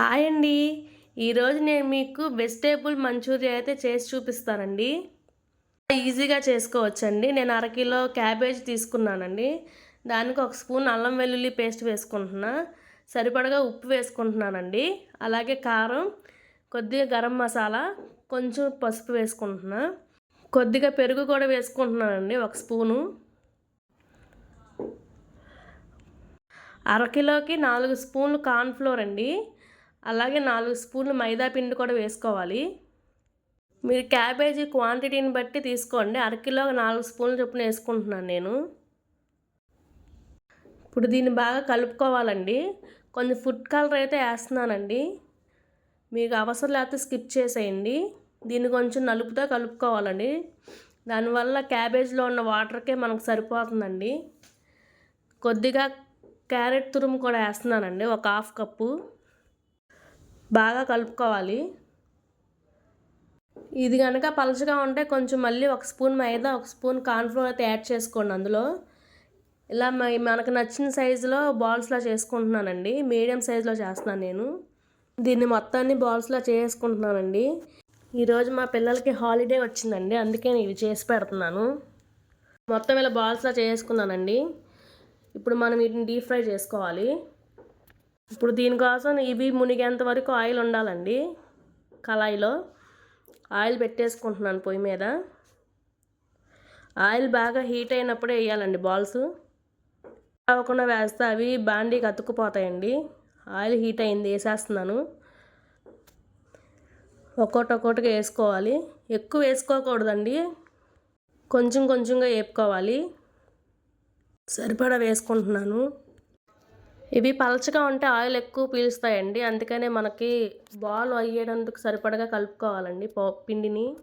Hi అండి. ఈరోజు నేను మీకు వెజిటేబుల్ మంచూరియా అయితే చేసి చూపిస్తానండి. ఈజీగా చేసుకోవచ్చండి. నేను అరకిలో క్యాబేజ్ తీసుకున్నానండి. దానికి ఒక స్పూన్ అల్లం వెల్లుల్లి పేస్ట్ వేసుకుంటున్నా. సరిపడగా ఉప్పు వేసుకుంటున్నానండి. అలాగే కారం కొద్దిగా గరం మసాలా కొంచెం పసుపు వేసుకుంటున్నా. కొద్దిగా పెరుగు కూడా వేసుకుంటున్నానండి ఒక స్పూను. అరకిలోకి నాలుగు స్పూన్లు కార్న్ఫ్లోర్ అండి. అలాగే నాలుగు స్పూన్లు మైదా పిండి కూడా వేసుకోవాలి. మీరు క్యాబేజీ క్వాంటిటీని బట్టి తీసుకోండి. అరకిలో నాలుగు స్పూన్లు చొప్పున వేసుకుంటున్నాను నేను. ఇప్పుడు దీన్ని బాగా కలుపుకోవాలండి. కొంచెం ఫుడ్ కలర్ అయితే వేస్తున్నానండి. మీకు అవసరం లేకపోతే స్కిప్ చేసేయండి. దీన్ని కొంచెం నలుపుతో కలుపుకోవాలండి. దానివల్ల క్యాబేజ్లో ఉన్న వాటర్కే మనకు సరిపోతుందండి. కొద్దిగా క్యారెట్ తురుము కూడా వేస్తున్నానండి. ఒక హాఫ్ కప్పు. బాగా కలుపుకోవాలి. ఇది కనుక పలచగా ఉంటే కొంచెం మళ్ళీ ఒక స్పూన్ మైదా ఒక స్పూన్ కార్న్ఫ్లోర్ అయితే యాడ్ చేసుకోండి అందులో. ఇలా మనకు నచ్చిన సైజులో బాల్స్లా చేసుకుంటున్నానండి. మీడియం సైజులో చేస్తున్నాను నేను. దీన్ని మొత్తాన్ని బాల్స్లా చేసుకుంటున్నానండి. ఈరోజు మా పిల్లలకి హాలిడే వచ్చిందండి. అందుకే నేను ఇవి చేసి పెడుతున్నాను. మొత్తం ఇలా బాల్స్లా చేసుకున్నానండి. ఇప్పుడు మనం వీటిని డీప్ ఫ్రై చేసుకోవాలి. ఇప్పుడు దీనికోసం ఇవి మునిగేంత వరకు ఆయిల్ ఉండాలండి కళాయిలో. ఆయిల్ పెట్టేసుకుంటున్నాను పొయ్యి మీద. ఆయిల్ బాగా హీట్ అయినప్పుడే వేయాలండి బాల్స్. అవ్వకుండా వేస్తే అవి బాండీకి అతుక్కుపోతాయండి ఆయిల్ హీట్ అయింది వేసేస్తున్నాను. ఒక్కోటి ఒక్కోటిగా వేసుకోవాలి. ఎక్కువ వేసుకోకూడదండి. కొంచెం కొంచెంగా వేపుకోవాలి. సరిపడా వేసుకుంటున్నాను. ఇవి పలచగా ఉంటే ఆయిల్ ఎక్కువ పీలుస్తాయండి. అందుకనే మనకి బాల్ అయ్యేటందుకు సరిపడగా కలుపుకోవాలండి పిండిని.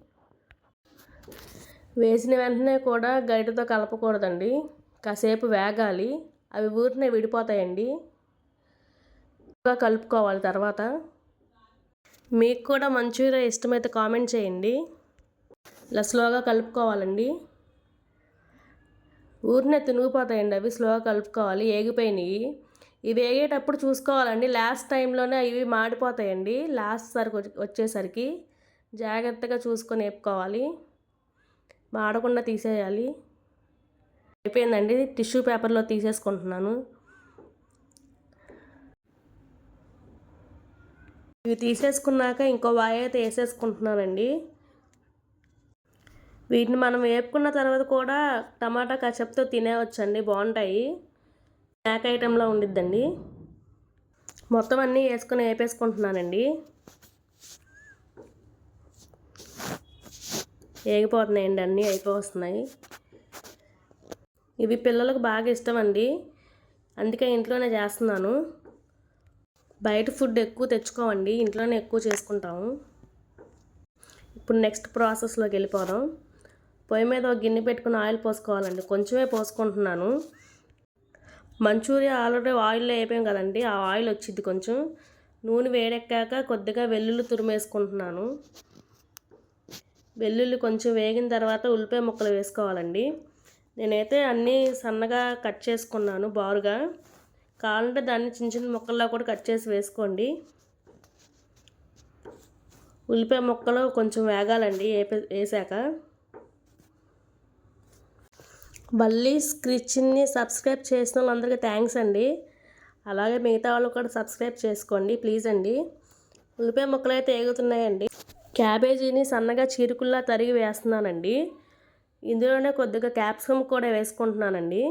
వేసిన వెంటనే కూడా గరిటతో కలపకూడదండి. కాసేపు వేగాలి. అవి ఊరినే విడిపోతాయండి. కలుపుకోవాలి తర్వాత. మీకు కూడా మంచూరియా ఇష్టమైతే కామెంట్ చేయండి. ఇలా స్లోగా కలుపుకోవాలండి. ఊరినే తినిగిపోతాయండి అవి స్లోగా కలుపుకోవాలి. ఏగిపోయినాయి. ఇవి వేగేటప్పుడు చూసుకోవాలండి. లాస్ట్ టైంలోనే ఇవి మాడిపోతాయండి. లాస్ట్ సరికి వచ్చేసరికి జాగ్రత్తగా చూసుకొని వేపుకోవాలి. మాడకుండా తీసేయాలి. అయిపోయిందండి. టిష్యూ పేపర్లో తీసేసుకుంటున్నాను. ఇవి తీసేసుకున్నాక ఇంకో వాయి అయితే వేసేసుకుంటున్నానండి. వీటిని మనం వేపుకున్న తర్వాత కూడా టమాటా కచప్తో తినేవచ్చండి. బాగుంటాయి. స్నాక్ ఐటెంలో ఉండిద్దండి. మొత్తం అన్నీ వేసుకొని వేపేసుకుంటున్నానండి. వేగిపోతున్నాయండి అన్నీ అయిపోతున్నాయి ఇవి పిల్లలకు బాగా ఇష్టం అండి అందుకే ఇంట్లోనే చేస్తున్నాను. బయట ఫుడ్ ఎక్కువ తెచ్చుకోవండి ఇంట్లోనే ఎక్కువ చేసుకుంటాము. ఇప్పుడు నెక్స్ట్ ప్రాసెస్లోకి వెళ్ళిపోదాం. పొయ్యి మీద ఒక గిన్నె పెట్టుకుని ఆయిల్ పోసుకోవాలండి. కొంచెమే పోసుకుంటున్నాను. మంచూరియా ఆల్రెడీ ఆయిల్లో అయిపోయాం కదండి ఆ ఆయిల్ వచ్చింది కొంచెం. నూనె వేడెక్కాక కొద్దిగా వెల్లుల్లి తురిమేసుకుంటున్నాను వెల్లుల్లి కొంచెం వేగిన తర్వాత ఉల్లిపాయ ముక్కలు వేసుకోవాలండి. నేనైతే అన్నీ సన్నగా కట్ చేసుకున్నాను బారుగా. కావాలంటే దాన్ని చిన్న చిన్న ముక్కల్లో కూడా కట్ చేసి వేసుకోండి. ఉల్లిపాయ ముక్కలు కొంచెం వేగాలండి వేసాక. మళ్ళీ స్క్రిచ్ని సబ్స్క్రైబ్ చేసిన వాళ్ళందరికీ థ్యాంక్స్ అండి. అలాగే మిగతా వాళ్ళు కూడా సబ్స్క్రైబ్ చేసుకోండి ప్లీజ్ అండి. ఉల్లిపాయ ముక్కలు అయితే ఏగుతున్నాయండి. క్యాబేజీని సన్నగా చీరుకుల్లా తరిగి వేస్తున్నానండి. ఇందులోనే కొద్దిగా క్యాప్సికమ్ కూడా వేసుకుంటున్నానండి.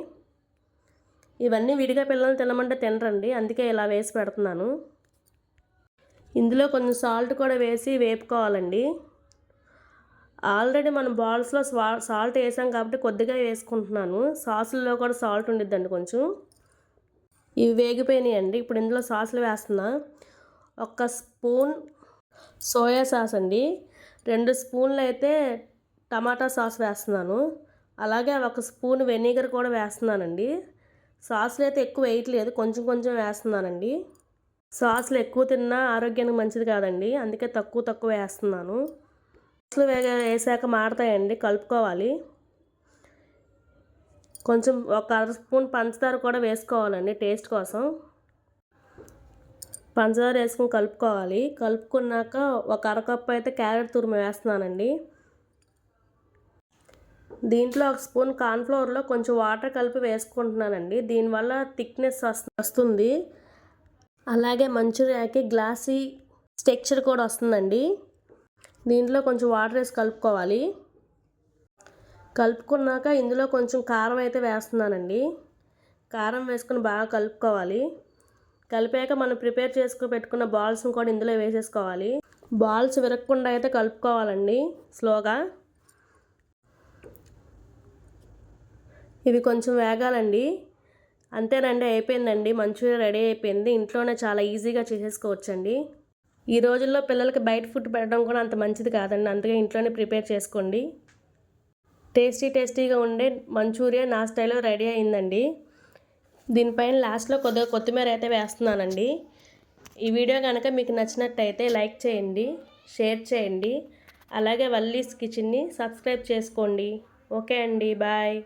ఇవన్నీ విడిగా పిల్లల్ని తినమంటే తినరండి అందుకే ఇలా వేసి పెడుతున్నాను. ఇందులో కొంచెం సాల్ట్ కూడా వేసి వేపుకోవాలండి. ఆల్రెడీ మనం బాల్స్లో సాల్ట్ వేసాం కాబట్టి కొద్దిగా వేసుకుంటున్నాను. సాసుల్లో కూడా సాల్ట్ ఉండిద్దండి కొంచెం. ఇవి వేగిపోయినాయండి. ఇప్పుడు ఇందులో సాసులు వేస్తున్నా. ఒక స్పూన్ సోయా సాస్ అండి. రెండు స్పూన్లు అయితే టమాటా సాస్ వేస్తున్నాను. అలాగే ఒక స్పూన్ వెనిగర్ కూడా వేస్తున్నానండి. సాసులు అయితే ఎక్కువ వేయట్లేదు. కొంచెం కొంచెం వేస్తున్నానండి. సాసులు ఎక్కువ తిన్నా ఆరోగ్యానికి మంచిది కాదండి. అందుకే తక్కువ తక్కువ వేస్తున్నాను. వేగ వేసాక మాడతాయండి కలుపుకోవాలి. కొంచెం ఒక అర స్పూన్ పంచదార కూడా వేసుకోవాలండి టేస్ట్ కోసం. పంచదార వేసుకుని కలుపుకోవాలి. కలుపుకున్నాక ఒక అరకప్పు అయితే క్యారెట్ తురుము వేస్తున్నానండి. దీంట్లో ఒక స్పూన్ కార్న్ఫ్లోర్లో కొంచెం వాటర్ కలిపి వేసుకుంటున్నానండి. దీనివల్ల థిక్నెస్ వస్తుంది. అలాగే మంచూరియాకి గ్లాసీ స్టెక్చర్ కూడా వస్తుందండి. దీంట్లో కొంచెం వాటర్ వేసి కలుపుకోవాలి. కలుపుకున్నాక ఇందులో కొంచెం కారం అయితే వేస్తున్నానండి. కారం వేసుకుని బాగా కలుపుకోవాలి. కలిపాక మనం ప్రిపేర్ చేసుకుని పెట్టుకున్న బాల్స్ని కూడా ఇందులో వేసేసుకోవాలి. బాల్స్ విరగకుండా అయితే కలుపుకోవాలండి స్లోగా. ఇవి కొంచెం వేగాలండి. అంతేనండి అయిపోయిందండి. మంచూరియా రెడీ అయిపోయింది. ఇంట్లోనే చాలా ఈజీగా చేసేసుకోవచ్చండి. ఈ రోజుల్లో పిల్లలకి బయట ఫుడ్ పెట్టడం కూడా అంత మంచిది కాదండి. అందుకే ఇంట్లోనే ప్రిపేర్ చేసుకోండి. టేస్టీ టేస్టీగా ఉండే మంచూరియా నా స్టైల్లో రెడీ అయిందండి. దీనిపైన లాస్ట్లో కొద్దిగా కొత్తిమీర అయితే వేస్తున్నానండి. ఈ వీడియో కనుక మీకు నచ్చినట్టయితే లైక్ చేయండి షేర్ చేయండి. అలాగే వల్లీస్ కిచెన్ని సబ్స్క్రైబ్ చేసుకోండి. ఓకే అండి బాయ్.